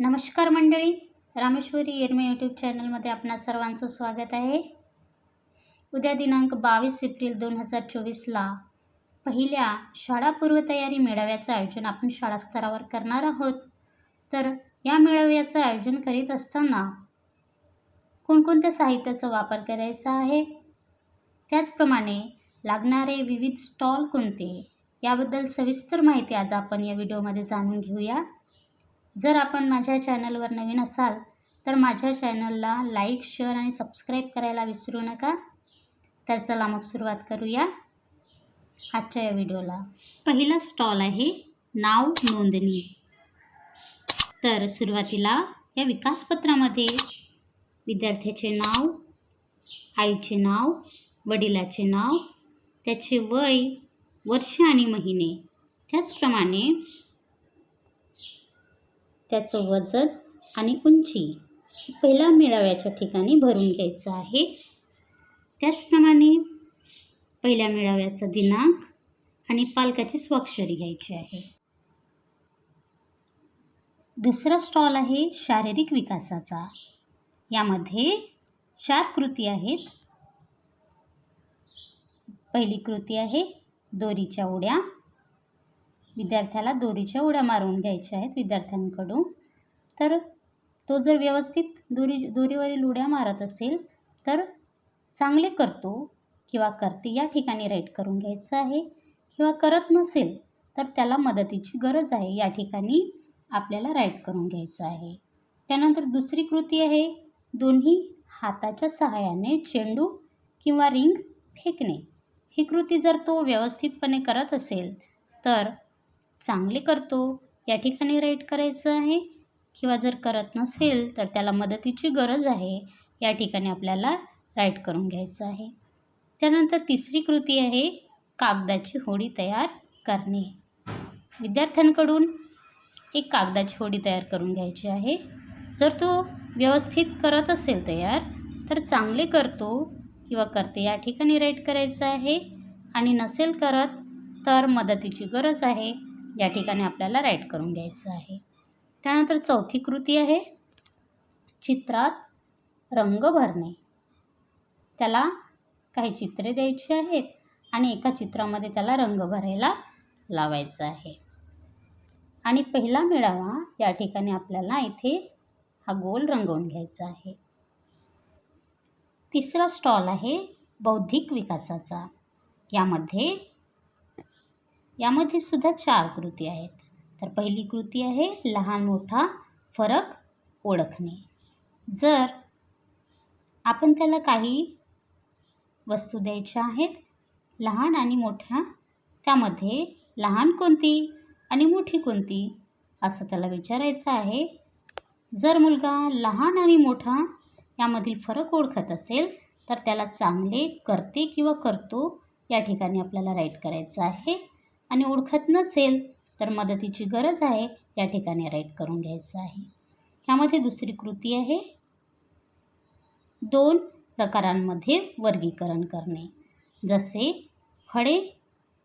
नमस्कार मंडळी रामेश्वरी येरमे यूट्यूब चॅनलमध्ये आपणा सर्वांचं स्वागत आहे. उद्या दिनांक बावीस एप्रिल दोन हजार चोवीसला पहिल्या शाळा पूर्वतयारी मेळाव्याचं आयोजन आपण शाळा स्तरावर करणार आहोत. तर या मेळाव्याचं आयोजन करीत असताना कोणकोणत्या साहित्याचा वापर करायचा आहे? त्याचप्रमाणे लागणारे विविध स्टॉल कोणते? याबद्दल सविस्तर माहिती आज आपण या व्हिडिओमध्ये जाणून घेऊया. जर आपण माझ्या चॅनलवर नवीन असाल तर माझ्या चॅनलला लाईक शेअर आणि सबस्क्राईब करायला विसरू नका. तर चला मग सुरुवात करूया आजच्या या व्हिडिओला. पहिला स्टॉल आहे नाव नोंदणी. तर सुरुवातीला या विकासपत्रामध्ये विद्यार्थ्याचे नाव आईचे नाव वडिलाचे नाव त्याचे वय वर्ष आणि महिने. त्याचप्रमाणे त्याचं वजन आणि उंची पहिल्या मेळाव्याच्या ठिकाणी भरून घ्यायचं आहे. त्याचप्रमाणे पहिल्या मेळाव्याचा दिनांक आणि पालकाची स्वाक्षरी घ्यायची आहे. दुसरा स्टॉल आहे शारीरिक विकासाचा. यामध्ये चार कृती आहेत. पहिली कृती आहे दोरीच्या उड्या विद्यार्थ्याला दोरीच्या उड्या मारून घ्यायच्या आहेत विद्यार्थ्यांकडून. तर तो जर व्यवस्थित दोरी दोरीवरील उड्या मारत असेल तर चांगले करतो किंवा करते या ठिकाणी राईट करून घ्यायचं आहे. किंवा करत नसेल तर त्याला मदतीची गरज आहे या ठिकाणी आपल्याला राईट करून घ्यायचं आहे. त्यानंतर दुसरी कृती आहे दोन्ही हाताच्या सहाय्याने चेंडू किंवा रिंग फेकणे. ही कृती जर तो व्यवस्थितपणे करत असेल तर चांगले करतो या ठिकाणी राईट करायचं आहे. किंवा जर करत नसेल तर त्याला मदतीची गरज आहे. या ठिकाणी आपल्याला राईट करून घ्यायचं आहे. त्यानंतर तिसरी कृती आहे कागदाची होडी तयार करणे. विद्यार्थ्यांकडून एक कागदाची होडी तयार करून घ्यायची आहे. जर तो व्यवस्थित करत असेल तयार तर चांगले करतो किंवा करते या ठिकाणी राईट करायचं आहे. आणि नसेल करत तर मदतीची गरज आहे. या ठिकाणी आपल्याला राईट करून घ्यायचं आहे. त्यानंतर चौथी कृती आहे. चित्रात रंग भरणे. त्याला काही चित्रे द्यायची आहेत आणि एका चित्रामध्ये त्याला रंग भरायला लावायचं आहे. आणि पहिला मेळावा या ठिकाणी आपल्याला इथे हा गोल रंगवून घ्यायचा आहे. तिसरा स्टॉल आहे बौद्धिक विकासाचा. यामध्ये यामध्ये सुद्धा चार कृती आहेत. तर पहिली कृती आहे लहान मोठा फरक ओळखणे. जर आपण त्याला काही वस्तू द्यायच्या आहेत लहान आणि मोठ्या त्यामध्ये लहान कोणती आणि मोठी कोणती असं त्याला विचारायचं आहे. जर मुलगा लहान आणि मोठा यामधील फरक ओळखत असेल तर त्याला चांगले करते किंवा करतो या ठिकाणी आपल्याला राईट करायचं आहे. आणि ओळखत नसेल तर मदतीची गरज आहे या ठिकाणी राईट करून घ्यायचं आहे. ह्यामध्ये दुसरी कृती आहे. दोन प्रकारांमध्ये वर्गीकरण करणे. जसे फळे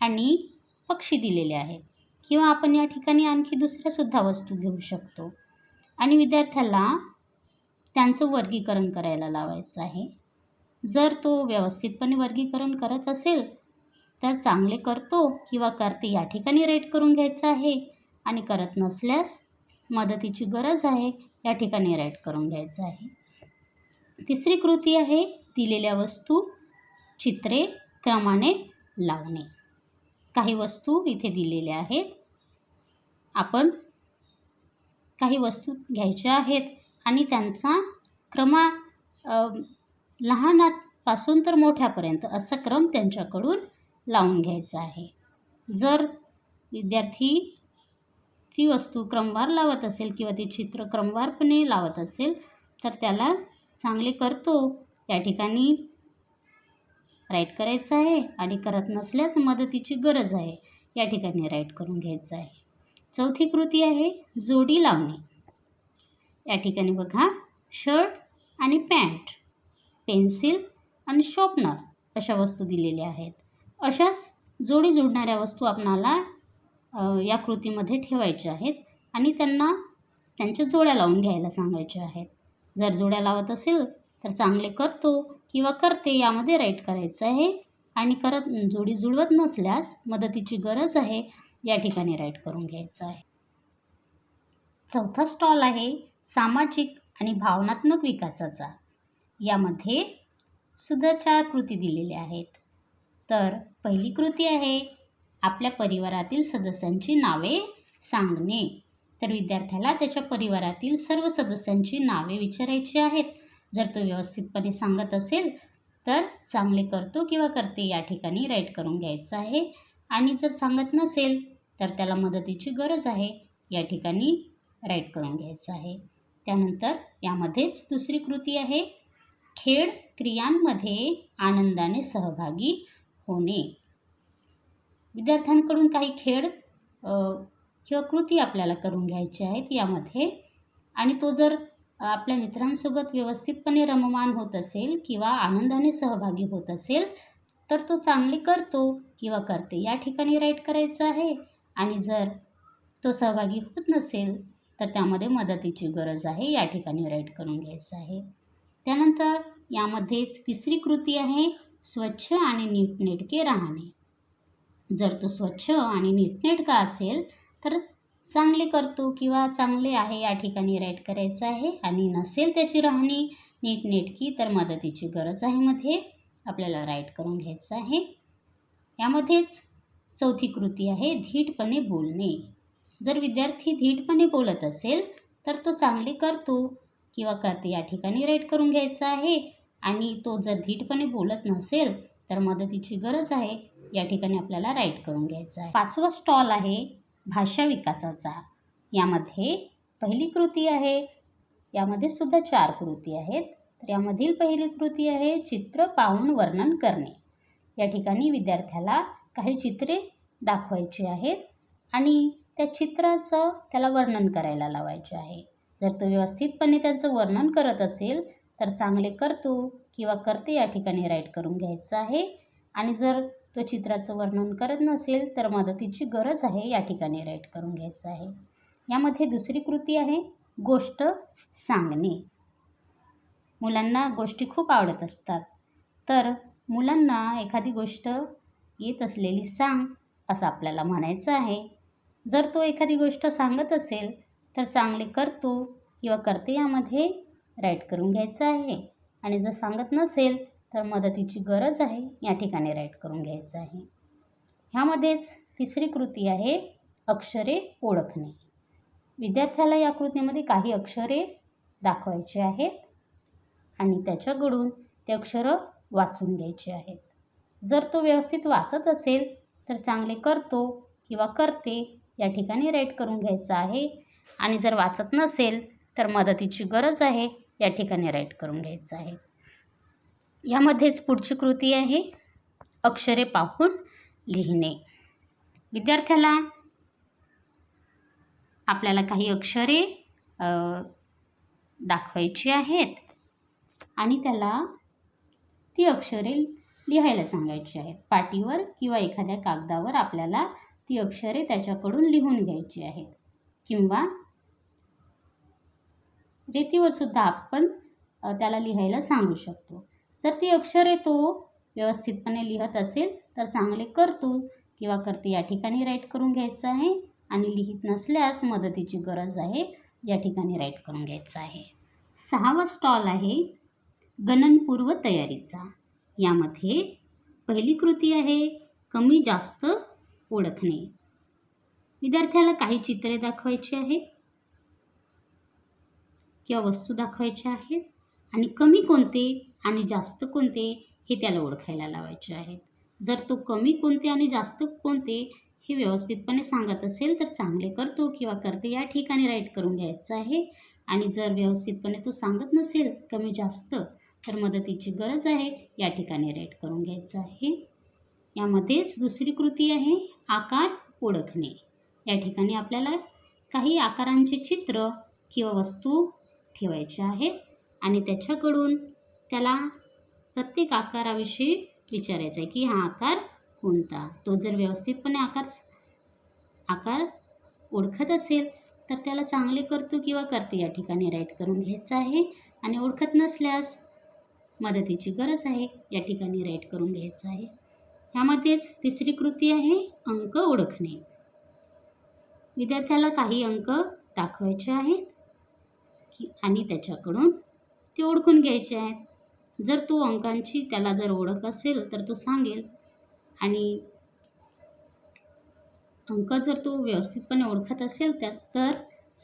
आणि पक्षी दिलेले आहेत. किंवा आपण या ठिकाणी आणखी दुसऱ्यासुद्धा वस्तू घेऊ शकतो. आणि विद्यार्थ्याला त्यांचं वर्गीकरण करायला लावायचं आहे. जर तो व्यवस्थितपणे वर्गीकरण करत असेल तर चांगले करतो किंवा करते या ठिकाणी राईट करून घ्यायचं आहे. आणि करत नसल्यास मदतीची गरज आहे या ठिकाणी राईट करून घ्यायचं आहे. तिसरी कृती आहे दिलेल्या वस्तू चित्रे क्रमाने लावणे. काही वस्तू इथे दिलेल्या आहेत. आपण काही वस्तू घ्यायच्या आहेत आणि त्यांचा क्रमा लहानापासून तर मोठ्यापर्यंत असा क्रम त्यांच्याकडून लावून घ्यायचा आहे. जर विद्यार्थी ती वस्तू क्रमवार लावत असेल किंवा ते चित्र क्रमवारपणे लावत असेल तर त्याला चांगले करतो. या ठिकाणी राईट करायचं आहे आणि करत नसल्यास मदतीची गरज आहे. या ठिकाणी राईट करून घ्यायचं आहे. चौथी कृती आहे जोडी लावणे. या ठिकाणी बघा शर्ट आणि पॅन्ट पेन्सिल आणि शॉपनर अशा वस्तू दिलेल्या आहेत. अशाच जोडी जोडणाऱ्या वस्तू आपणाला या कृतीमध्ये ठेवायच्या आहेत आणि त्यांना त्यांच्या जोड्या लावून घ्यायला सांगायच्या आहेत. जर जोड्या लावत असेल तर चांगले करतो किंवा करते यामध्ये राईट करायचं आहे आणि करत जोडी जुळवत नसल्यास मदतीची गरज आहे या ठिकाणी राईट करून घ्यायचं आहे. चौथा स्टॉल आहे सामाजिक आणि भावनात्मक विकासाचा. यामध्ये सुद्धा चार कृती दिलेल्या आहेत. तर पहिली कृती आहे आपल्या परिवारातील सदस्यांची नावे सांगणे. तर विद्यार्थ्याला त्याच्या परिवारातील सर्व सदस्यांची नावे विचारायची आहेत. जर तो व्यवस्थितपणे सांगत असेल तर चांगले करतो किंवा करते या ठिकाणी राईट करून घ्यायचं आहे. आणि जर सांगत नसेल तर त्याला मदतीची गरज आहे. या ठिकाणी राईट करून घ्यायचं आहे. त्यानंतर यामध्येच दुसरी कृती आहे. खेळ क्रियांमध्ये आनंदाने सहभागी होणे. विद्यार्थ्यांकडून काही खेळ किंवा कृती आपल्याला करून घ्यायच्या आहेत यामध्ये. आणि तो जर आपल्या मित्रांसोबत व्यवस्थितपणे रममान होत असेल किंवा आनंदाने सहभागी होत असेल तर तो चांगले करतो किंवा करते. या ठिकाणी राईट करायचं आहे. आणि जर तो सहभागी होत नसेल तर त्यामध्ये मदतीची गरज आहे. या ठिकाणी राईट करून घ्यायचं आहे. त्यानंतर यामध्येच तिसरी कृती आहे. स्वच्छ आणि नीटनेटके राहणे. जर तो स्वच्छ आणि नीटनेटका असेल तर चांगले करतो किंवा चांगले आहे या ठिकाणी राईट करायचं आहे. आणि नसेल त्याची राहणी नीटनेटकी तर मदतीची गरज आहे मध्ये. आपल्याला राईट करून घ्यायचं आहे. यामध्येच चौथी कृती आहे धीटपणे बोलणे. जर विद्यार्थी धीटपणे बोलत असेल तर तो चांगले करतो किंवा करते या ठिकाणी राईट करून घ्यायचं आहे. आणि तो जर धीटपणे बोलत नसेल तर मदतीची गरज आहे. या ठिकाणी आपल्याला राईट करून घ्यायचं आहे. पाचवा स्टॉल आहे भाषा विकासाचा. यामध्ये पहिली कृती आहे. यामध्ये सुद्धा चार कृती आहेत. तर यामधील पहिली कृती आहे चित्र पाहून वर्णन करणे. या ठिकाणी विद्यार्थ्याला काही चित्रे दाखवायची आहेत आणि त्या चित्राचं त्याला वर्णन करायला लावायचे आहे. जर तो व्यवस्थितपणे त्याचं वर्णन करत असेल तर चांगले करतो किंवा करते या ठिकाणी राईट करून घ्यायचं आहे. आणि जर तो चित्राचं वर्णन करत नसेल तर मदतीची गरज आहे या ठिकाणी राईट करून घ्यायचं आहे. यामध्ये दुसरी कृती आहे गोष्ट सांगणे. मुलांना गोष्टी खूप आवडत असतात. तर मुलांना एखादी गोष्ट येत असलेली सांग असं आपल्याला म्हणायचं आहे. जर तो एखादी गोष्ट सांगत असेल तर चांगले करतो किंवा करते यामध्ये राईट करून घ्यायचं आहे. आणि जर सांगत नसेल तर मदतीची गरज आहे. या ठिकाणी राईट करून घ्यायचं आहे. ह्यामध्येच तिसरी कृती आहे अक्षरे ओळखणे. विद्यार्थ्याला या कृतीमध्ये काही अक्षरे दाखवायची आहेत आणि त्याच्याकडून ते अक्षरं वाचून घ्यायची आहेत. जर तो व्यवस्थित वाचत असेल तर चांगले करतो किंवा करते या ठिकाणी राईट करून घ्यायचं आहे. आणि जर वाचत नसेल तर मदतीची गरज आहे. या ठिकाणी राईट करून घ्यायचं आहे. यामध्येच पुढची कृती आहे अक्षरे पाहून लिहिणे. विद्यार्थ्याला आपल्याला काही अक्षरे दाखवायची आहेत आणि त्याला ती अक्षरे लिहायला सांगायची आहेत. पाटीवर किंवा एखाद्या कागदावर आपल्याला ती अक्षरे त्याच्याकडून लिहून घ्यायची आहेत. किंवा रेतीवर सुद्धा आपण त्याला लिहायला सांगू शकतो. जर ती अक्षरे तो व्यवस्थितपणे लिहत असेल तर चांगले करतो किंवा करते या ठिकाणी राईट करून घ्यायचं आहे आणि लिहित नसल्यास मदतीची गरज आहे या ठिकाणी राईट करून घ्यायचं आहे. सहावा स्टॉल आहे गणनपूर्व तयारीचा. यामध्ये पहिली कृती आहे कमी जास्त ओळखणे. विद्यार्थ्याला काही चित्रे दाखवायची आहेत. किंवा वस्तू दाखवायच्या आहेत? आणि कमी कोणते आणि जास्त कोणते हे त्याला ओळखायला लावायचे आहेत? जर तो कमी कोणते आणि जास्त कोणते हे व्यवस्थितपणे सांगत असेल तर चांगले करतो किंवा करते या ठिकाणी राईट करून घ्यायचं आहे. आणि जर व्यवस्थितपणे तो सांगत नसेल कमी जास्त तर मदतीची गरज आहे. या ठिकाणी राईट करून घ्यायचं आहे. यामध्येच दुसरी कृती आहे आकार ओळखणे. या ठिकाणी आपल्याला काही आकारांचे चित्र किंवा वस्तू ठेवायचे आहेत आणि त्याच्याकडून त्याला प्रत्येक आकाराविषयी विचारायचं आहे की हा आकार कोणता? तो जर व्यवस्थितपणे आकार आकार ओळखत असेल तर त्याला चांगले करतो किंवा करते या ठिकाणी राईट करून घ्यायचं आहे आणि ओळखत नसल्यास मदतीची गरज आहे या ठिकाणी राईट करून घ्यायचं आहे. ह्यामध्येच तिसरी कृती आहे अंक ओळखणे. विद्यार्थ्याला काही अंक दाखवायचे आहेत. की आणि त्याच्याकडून ते ओळखून घ्यायचे आहेत. जर तो अंकांची त्याला जर ओळख असेल तर तो सांगेल. आणि अंक जर तो व्यवस्थितपणे ओळखत असेल तर तर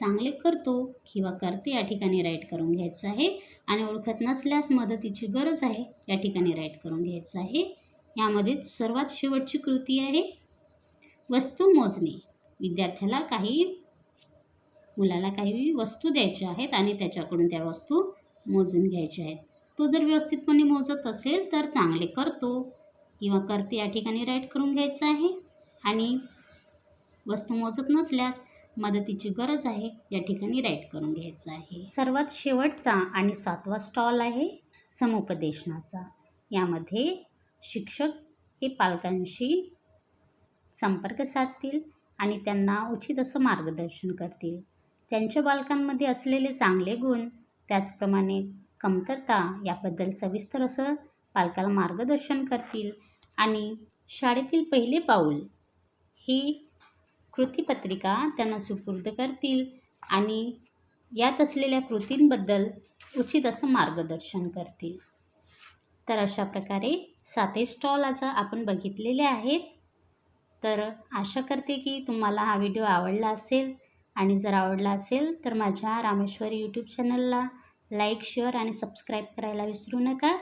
चांगले करतो किंवा करते या ठिकाणी राईट करून घ्यायचं आहे. आणि ओळखत नसल्यास मदतीची गरज आहे या ठिकाणी राईट करून घ्यायचं आहे. यामध्ये सर्वात शेवटची कृती आहे वस्तू मोजणे. विद्यार्थ्याला काही मुलाला काही वस्तू द्यायच्या आहेत आणि त्याच्याकडून त्या वस्तू मोजून घ्यायच्या आहेत. तो जर व्यवस्थितपणे मोजत असेल तर चांगले करतो किंवा करते या ठिकाणी राईट करून घ्यायचं आहे. आणि वस्तू मोजत नसल्यास मदतीची गरज आहे या ठिकाणी राईट करून घ्यायचं आहे. सर्वात शेवटचा आणि सातवा स्टॉल आहे समुपदेशनाचा. यामध्ये शिक्षक हे पालकांशी संपर्क साधतील आणि त्यांना उचित असं मार्गदर्शन करतील. त्यांच्या बालकांमध्ये असलेले चांगले गुण त्याचप्रमाणे कमतरता याबद्दल सविस्तर असं पालकाला मार्गदर्शन करतील. आणि शाळेतील पहिले पाऊल ही कृतीपत्रिका त्यांना सुपूर्द करतील आणि यात असलेल्या कृतींबद्दल उचित असं मार्गदर्शन करतील. तर अशा प्रकारे सातही स्टॉल आज आपण बघितलेले आहेत. तर आशा करते की तुम्हाला हा व्हिडिओ आवडला असेल. आणि जर आवडला असेल तर माझ्या रामेश्वरी यूट्यूब चॅनलला लाईक शेअर आणि सबस्क्राईब करायला विसरू नका.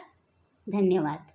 धन्यवाद.